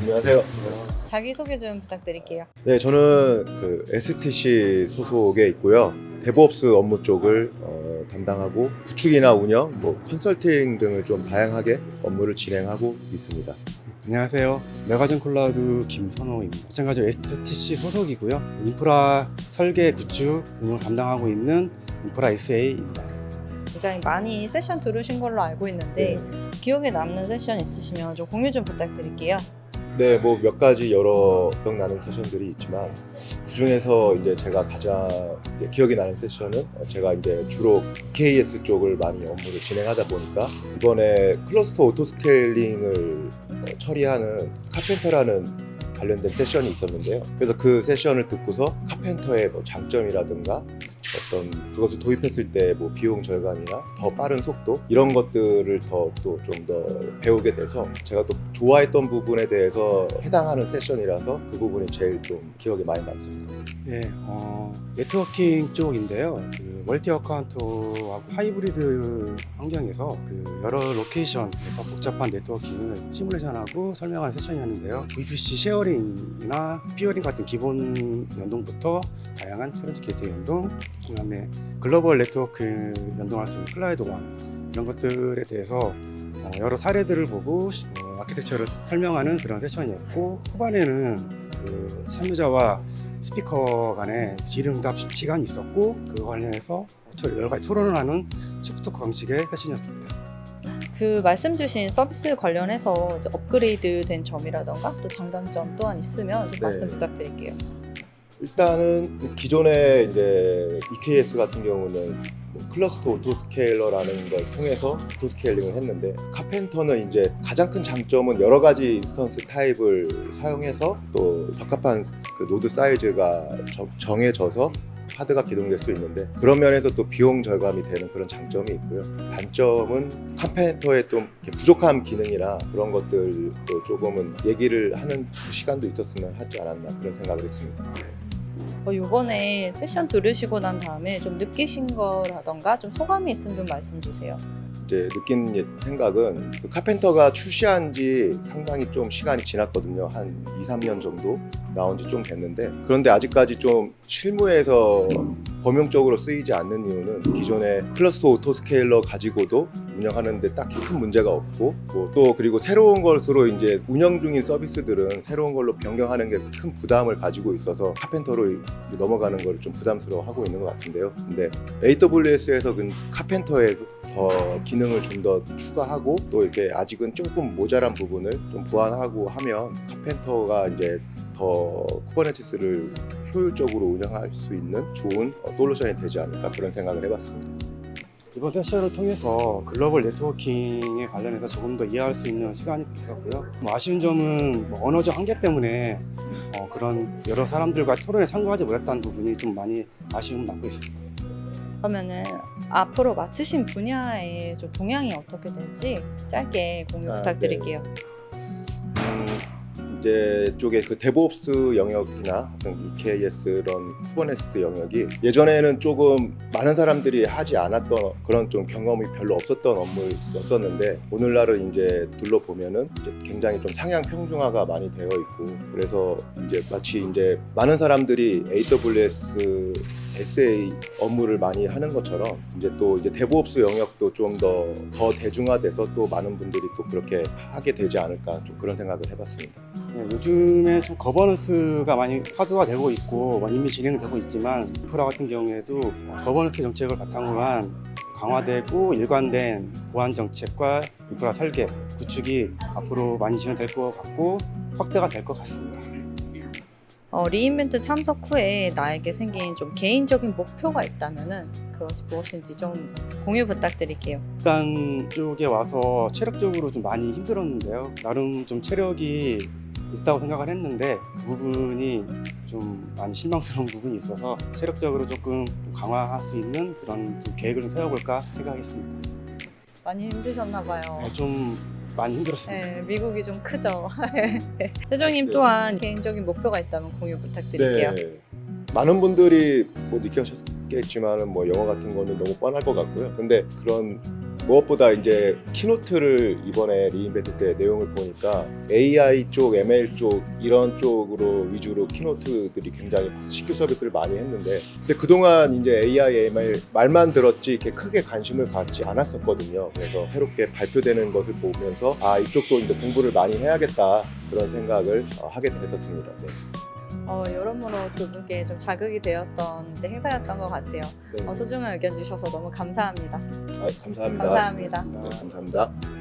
안녕하세요. 자기소개 좀 부탁드릴게요. 네, 저는 그 STC 소속에 있고요. 데브옵스 업무 쪽을 어, 담당하고 구축이나 운영, 뭐 컨설팅 등을 좀 다양하게 업무를 진행하고 있습니다. 안녕하세요. 메가전 클라우드 김선호입니다. 마찬가지로 STC 소속이고요. 인프라 설계, 구축, 운영 담당하고 있는 인프라 SA입니다. 굉장히 많이 세션 들으신 걸로 알고 있는데 기억에 남는 세션 있으시면 좀 공유 좀 부탁드릴게요. 네, 뭐 몇 가지 여러 기억 나는 세션들이 있지만 그 중에서 이제 제가 가장 기억이 나는 세션은 어, 제가 이제 주로 KS 쪽을 많이 업무를 진행하다 보니까 이번에 클러스터 오토 스케일링을 어, 처리하는 카펜터라는 관련된 세션이 있었는데요. 그래서 그 세션을 듣고서 카펜터의 뭐 장점이라든가 어떤 그것을 도입했을 때 뭐 비용 절감이나 더 빠른 속도 이런 것들을 더 또 좀 더 배우게 돼서 제가 또 좋아했던 부분에 대해서 해당하는 세션이라서 그 부분이 제일 좀 기억에 많이 남습니다. 네, 어, 네트워킹 쪽인데요. 그 멀티 어카운트하고 하이브리드 환경에서 그 여러 로케이션에서 복잡한 네트워킹을 시뮬레이션하고 설명하는 세션이었는데요. VPC 쉐어링이나 피어링 같은 기본 연동부터 다양한 트랜스 게이트 연동, 그다음에 글로벌 네트워크 연동할 수 있는 클라이드 원 이런 것들에 대해서 어, 여러 사례들을 보고 어, 아키텍처를 설명하는 그런 세션이었고 후반에는 그 참여자와 스피커 간의 질의응답 시간이 있었고 그 관련해서 여러 가지 토론을 하는 초크토크 방식의 세션이었습니다. 그 말씀 주신 서비스 관련해서 업그레이드 된 점이라던가 또 장단점 또한 있으면 좀 네. 말씀 부탁드릴게요. 일단은 기존에 이제 EKS 같은 경우는 뭐 클러스터 오토스케일러라는 걸 통해서 오토스케일링을 했는데 카펜터는 이제 가장 큰 장점은 여러 가지 인스턴스 타입을 사용해서 또 적합한 그 노드 사이즈가 저- 정해져서 하드가 기동될 수 있는데 그런 면에서 또 비용 절감이 되는 그런 장점이 있고요. 단점은 카펜터의 좀 부족한 기능이나 그런 것들도 조금은 얘기를 하는 시간도 있었으면 하지 않았나 그런 생각을 했습니다. 어, 이번에 세션 들으시고 난 다음에 좀 느끼신 거라던가 좀 소감이 있으면 좀 말씀 주세요. 이제 느낀 예- 생각은 그 카펜터가 출시한 지 상당히 좀 시간이 지났거든요. 한 2, 3년 정도 나온 지 좀 됐는데 그런데 아직까지 좀 실무에서 범용적으로 쓰이지 않는 이유는 기존의 클러스터 오토 스케일러 가지고도 운영하는데 딱히 큰 문제가 없고 뭐또 그리고 새로운 것으로 이제 운영 중인 서비스들은 새로운 걸로 변경하는 게 큰 부담을 가지고 있어서 카펜터로 넘어가는 걸 좀 부담스러워하고 있는 것 같은데요. 근데 AWS에서 그 카펜터에 더 기능을 좀 더 추가하고 또 이렇게 아직은 조금 모자란 부분을 좀 보완하고 하면 카펜터가 이제 더 쿠버네티스를 효율적으로 운영할 수 있는 좋은 어, 솔루션이 되지 않을까 그런 생각을 해봤습니다. 이번 세션을 통해서 글로벌 네트워킹에 관련해서 조금 더 이해할 수 있는 시간이 있었고요. 뭐 아쉬운 점은 뭐 언어적 한계 때문에 어, 그런 여러 사람들과 토론에 참가하지 못했다는 부분이 좀 많이 아쉬움 남고 있습니다. 그러면은 앞으로 맡으신 분야의 좀 동향이 어떻게 될지 짧게 공유 아, 부탁드릴게요. 음, 이제 쪽에 그 데브옵스 영역이나 어떤 EKS 이런 쿠버네티스 영역이 예전에는 조금 많은 사람들이 하지 않았던 그런 좀 경험이 별로 없었던 업무였었는데 오늘날은 이제 둘러보면은 이제 굉장히 좀 상향 평준화가 많이 되어 있고 그래서 이제 마치 이제 많은 사람들이 AWS SA 업무를 많이 하는 것처럼 이제 또 이제 데브옵스 영역도 좀 더 더 대중화돼서 또 많은 분들이 또 그렇게 하게 되지 않을까 좀 그런 생각을 해봤습니다. 네, 요즘에 좀 거버넌스가 많이 화두화되고 있고 뭐 이미 진행되고 있지만 인프라 같은 경우에도 거버넌스 정책을 바탕으로 한 강화되고 일관된 보안 정책과 인프라 설계, 구축이 앞으로 많이 진행될 것 같고 확대가 될 것 같습니다. 어, 리인벤트 참석 후에 나에게 생긴 좀 개인적인 목표가 있다면은 그것이 무엇인지 좀 공유 부탁드릴게요. 일단 쪽에 와서 체력적으로 좀 많이 힘들었는데요. 나름 좀 체력이 있다고 생각을 했는데 그 부분이 좀 많이 실망스러운 부분이 있어서 체력적으로 조금 강화할 수 있는 그런 좀 계획을 좀 세워볼까 생각했습니다. 많이 힘드셨나 봐요. 네, 좀 많이 힘들었습니다. 네, 미국이 좀 크죠. 세종님 또한 개인적인 목표가 있다면 공유 부탁드릴게요. 네. 많은 분들이 뭐 느끼셨겠지만은 뭐 영어 같은 거는 너무 뻔할 것 같고요. 근데 그런 무엇보다 이제 키노트를 이번에 리인벤트 때 내용을 보니까 AI 쪽, ML 쪽 이런 쪽으로 위주로 키노트들이 굉장히 신규 서비스를 많이 했는데 근데 그동안 이제 AI, ML 말만 들었지 이렇게 크게 관심을 갖지 않았었거든요. 그래서 새롭게 발표되는 것을 보면서 아 이쪽도 이제 공부를 많이 해야겠다 그런 생각을 어, 하게 됐었습니다. 네. 어, 여러모로 두 분께 좀 자극이 되었던 이제 행사였던 것 같아요. 네. 어, 소중한 의견 주셔서 너무 감사합니다. 아, 감사합니다. 감사합니다. 네, 감사합니다.